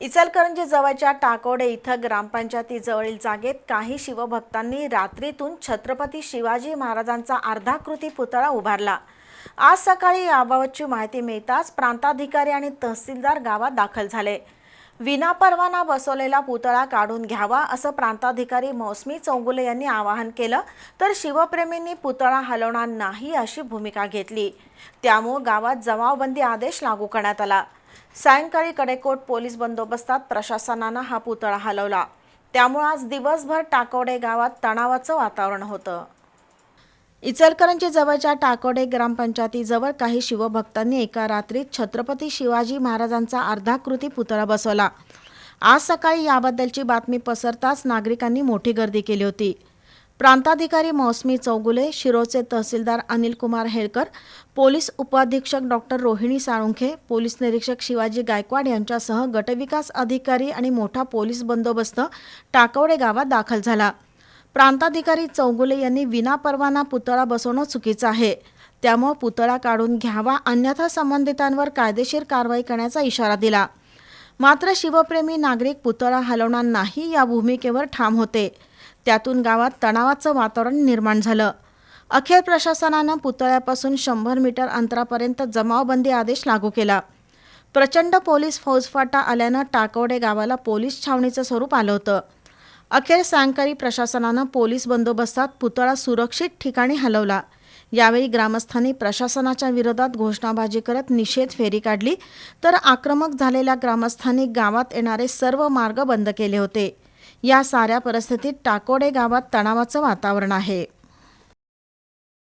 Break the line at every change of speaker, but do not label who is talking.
इचलकरंजी जवळच्या टाकोडे इथं ग्रामपंचायतीजवळील जागेत काही शिवभक्तांनी रात्रीतून छत्रपती शिवाजी महाराजांचा अर्धाकृती पुतळा उभारला. आज सकाळी याबाबतची माहिती मिळताच प्रांताधिकारी आणि तहसीलदार गावात दाखल झाले. विनापरवाना बसवलेला पुतळा काढून घ्यावा असं प्रांताधिकारी मौसमी चौगुले यांनी आवाहन केलं. तर शिवप्रेमींनी पुतळा हलवणार नाही अशी भूमिका घेतली. त्यामुळे गावात जमावबंदी आदेश लागू करण्यात आला. सायंकाळी कडेकोट पोलीस बंदोबस्तात प्रशासनानं हा पुतळा हलवला. त्यामुळे आज दिवसभर टाकोडे गावात तणावाचं वातावरण होतं. इचलकरंजी जवळच्या टाकोडे ग्रामपंचायतीजवळ काही शिवभक्तांनी एका रात्रीत छत्रपती शिवाजी महाराजांचा अर्धाकृती पुतळा बसवला. आज सकाळी याबद्दलची बातमी पसरताच नागरिकांनी मोठी गर्दी केली होती. प्रांताधिकारी मौसमी चौगुले शिरोचे तहसीलदार अनिल कुमार हेळकर पोलीस उपाधीक्षक डॉक्टर रोहिणी साळुंखे पोलीस निरीक्षक शिवाजी गायकवाड यांच्यासह गटविकास अधिकारी आणि मोठा पोलीस बंदोबस्त टाकवडे गावात दाखल झाला. प्रांताधिकारी चौगुले यांनी विनापरवाना पुतळा बसवणं चुकीचं आहे. त्यामुळे पुतळा काढून घ्यावा अन्यथा संबंधितांवर कायदेशीर कारवाई करण्याचा इशारा दिला. मात्र शिवप्रेमी नागरिक पुतळा हलवणार नाही या भूमिकेवर ठाम होते. त्यातून गावात तणावाचं वातावरण निर्माण झालं. अखेर प्रशासनानं पुतळ्यापासून शंभर मीटर अंतरापर्यंत जमावबंदी आदेश लागू केला. प्रचंड पोलीस फौजफाटा आल्यानं टाकवडे गावाला पोलीस छावणीचं स्वरूप आलं होतं. अखेर सायंकाळी प्रशासनानं पोलीस बंदोबस्तात पुतळा सुरक्षित ठिकाणी हलवला. यावेळी ग्रामस्थांनी प्रशासनाच्या विरोधात घोषणाबाजी करत निषेध फेरी काढली. तर आक्रमक झालेल्या ग्रामस्थांनी गावात येणारे सर्व मार्ग बंद केले होते. या साऱ्या परिस्थितीत टाकोडे गावात तणावाचं वातावरण आहे.